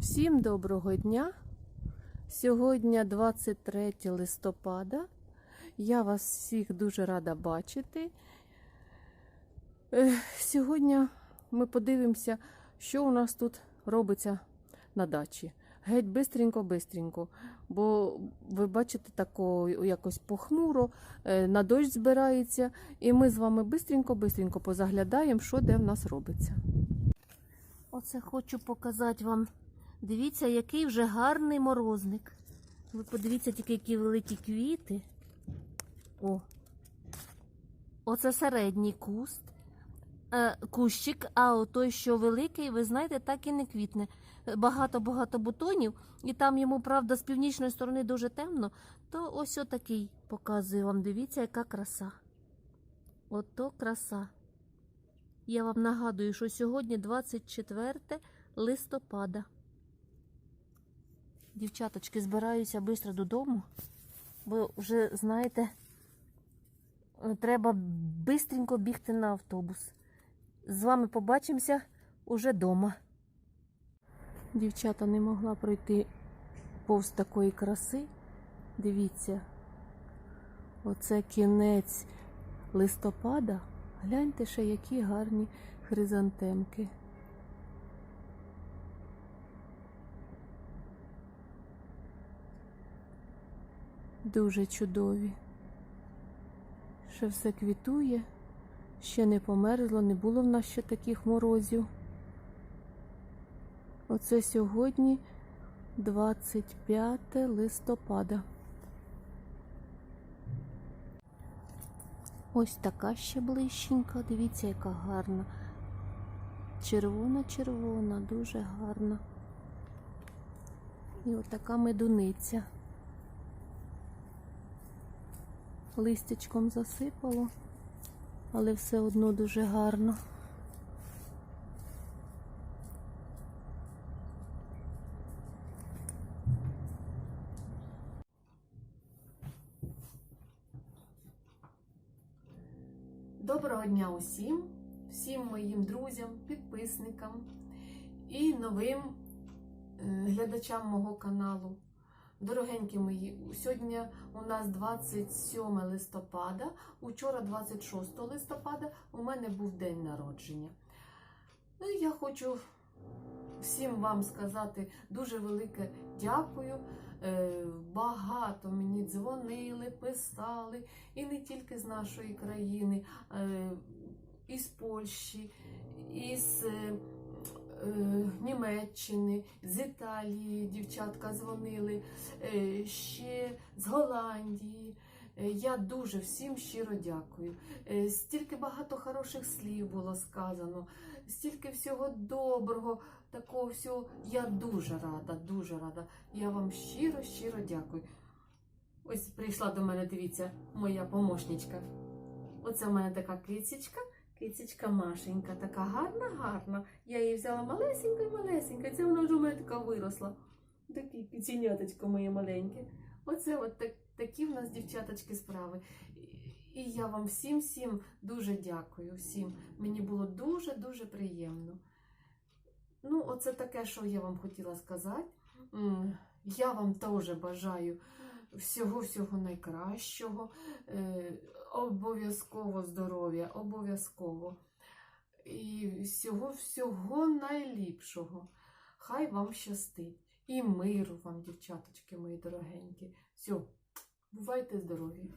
Всім доброго дня. Сьогодні 23 листопада. Я вас всіх дуже рада бачити. Е, Сьогодні ми подивимося, що у нас тут робиться на дачі. Геть бистренько-бистренько. Бо ви бачите, тако якось похмуро, е, на дощ збирається, і ми з вами бистренько-бистренько позаглядаємо, що де в нас робиться. Оце хочу показати вам. Дивіться, який вже гарний морозник. Ви подивіться тільки, які великі квіти. О. Оце середній куст. Е, кущик, а той, що великий, ви знаєте, так і не квітне. Багато-багато бутонів, і там йому, правда, з північної сторони дуже темно, то ось отакий показую вам. Дивіться, яка краса. Ото краса. Я вам нагадую, що сьогодні 24 листопада. Дівчаточки, збираюся швидко додому, бо вже, знаєте, треба швидко бігти на автобус. З вами побачимося уже вдома. Дівчата не могла пройти повз такої краси. Дивіться, оце кінець листопада. Гляньте ще, які гарні хризантемки. Дуже чудові. Ще все квітує, ще не померзло, не було в нас ще таких морозів. Оце сьогодні 25 листопада. Ось така ще блищенька, дивіться, яка гарна. Червона-червона, дуже гарна. І отака медуниця. Листячком засипало, але все одно дуже гарно. Доброго дня усім, всім моїм друзям, підписникам і новим е, глядачам мого каналу. Дорогенькі мої, сьогодні у нас 27 листопада, учора 26 листопада у мене був день народження. Ну я хочу всім вам сказати дуже велике дякую. Е, Багато мені дзвонили, писали, і не тільки з нашої країни, е, із Польщі, із е, Німеччини, з Італії дівчатка дзвонили, ще з Голландії. Е, Я дуже всім щиро дякую. Е, Стільки багато хороших слів було сказано, стільки всього доброго, такого всього. Я дуже рада, дуже рада. Я вам щиро, щиро дякую. Ось прийшла до мене, дивіться, моя помощничка. Оце в мене така кицечка, кицечка Машенька, така гарна, гарна. Я її взяла малесенька і малесенька. Це вона вже у мене така виросла. Такі киценяточко моє маленьке. Оце от так, такі в нас, дівчаточки, справи. І- я вам всім всім дуже дякую. Всім. Мені було дуже-дуже приємно. Ну, оце таке, що я вам хотіла сказати. Я вам теж бажаю всього-всього найкращого, е, обов'язково здоров'я, обов'язково. І всього-всього найліпшого. Хай вам щастить. І миру вам, дівчаточки мої дорогенькі. Все, бувайте здорові!